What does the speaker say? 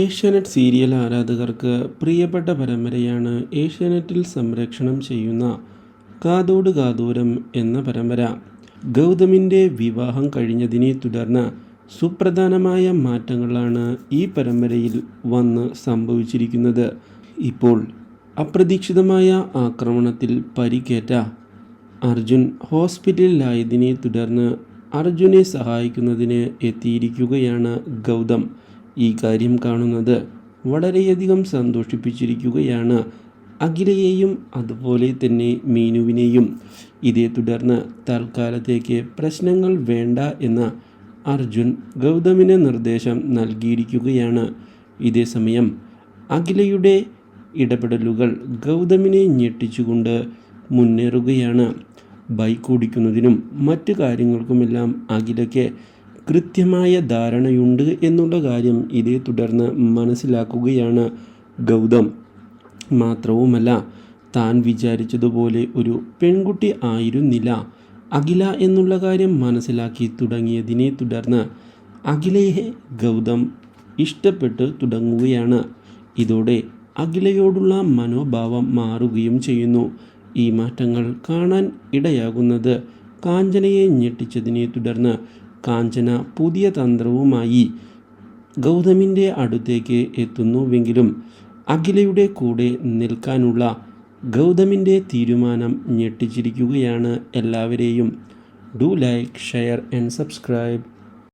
Asianet serial ആരാധകർക്ക് പ്രിയപ്പെട്ട പരമ്പരയാണ് ഏഷ്യാനെറ്റിൽ സംരക്ഷണം ചെയ്യുന്ന കാതോട് കാതോരം എന്ന പരമ്പര. ഗൗതമിന്റെ വിവാഹം കഴിഞ്ഞതിനെ തുടർന്ന് സുപ്രധാനമായ മാറ്റങ്ങളാണ് ഈ പരമ്പരയിൽ വന്ന് സംഭവിച്ചിരിക്കുന്നത്. ഇപ്പോൾ അപ്രതീക്ഷിതമായ ആക്രമണത്തിൽ പരിക്കേറ്റ അർജുൻ ഹോസ്പിറ്റലിലായതിനെ തുടർന്ന് അർജുനെ സഹായിക്കുന്നതിന് എത്തിയിരിക്കുകയാണ് ഗൗതം. ഈ കാര്യം കാണുന്നത് വളരെയധികം സന്തോഷിപ്പിച്ചിരിക്കുകയാണ്. അഖിലയെയും അതുപോലെ തന്നെ മീനുവിനെയും. ഇതേ തുടർന്ന് തൽക്കാലത്തേക്ക് പ്രശ്നങ്ങൾ വേണ്ട എന്ന അർജുൻ ഗൗതമിന് നിർദ്ദേശം നൽകിയിരിക്കുകയാണ്. ഇതേ സമയം അഖിലയുടെ ഇടപെടലുകൾ ഗൗതമിനെ ഞെട്ടിച്ചുകൊണ്ട് മുന്നേറുകയാണ്. ബൈക്ക് ഓടിക്കുന്നതിനും മറ്റു കാര്യങ്ങൾക്കുമെല്ലാം അഖിലയ്ക്ക് കൃത്യമായ ധാരണയുണ്ട് എന്നുള്ള കാര്യം ഇതേ തുടർന്ന് മനസ്സിലാക്കുകയാണ് ഗൗതം. മാത്രവുമല്ല താൻ വിചാരിച്ചതുപോലെ ഒരു പെൺകുട്ടി ആയിരുന്നില്ല. അഖില എന്നുള്ള കാര്യം മനസ്സിലാക്കി തുടങ്ങിയതിനെ തുടർന്ന് അഖിലയെ ഗൗതം ഇഷ്ടപ്പെട്ട് തുടങ്ങുകയാണ്. ഇതോടെ അഖിലയോടുള്ള മനോഭാവം മാറുകയും ചെയ്യുന്നു. ഈ മാറ്റങ്ങൾ കാണാൻ ഇടയാകുന്നത് കാഞ്ചനയെ ഞെട്ടിച്ചതിനെ തുടർന്ന് കാഞ്ചന പുതിയ തന്ത്രവുമായി ഗൗതമിന്റെ അടുത്തേക്ക് എത്തുന്നുവെങ്കിലും അഖിലയുടെ കൂടെ നിൽക്കാനുള്ള ഗൗതമിന്റെ തീരുമാനം ഞെട്ടിച്ചിരിക്കുകയാണ് എല്ലാവരെയും. Do like share and subscribe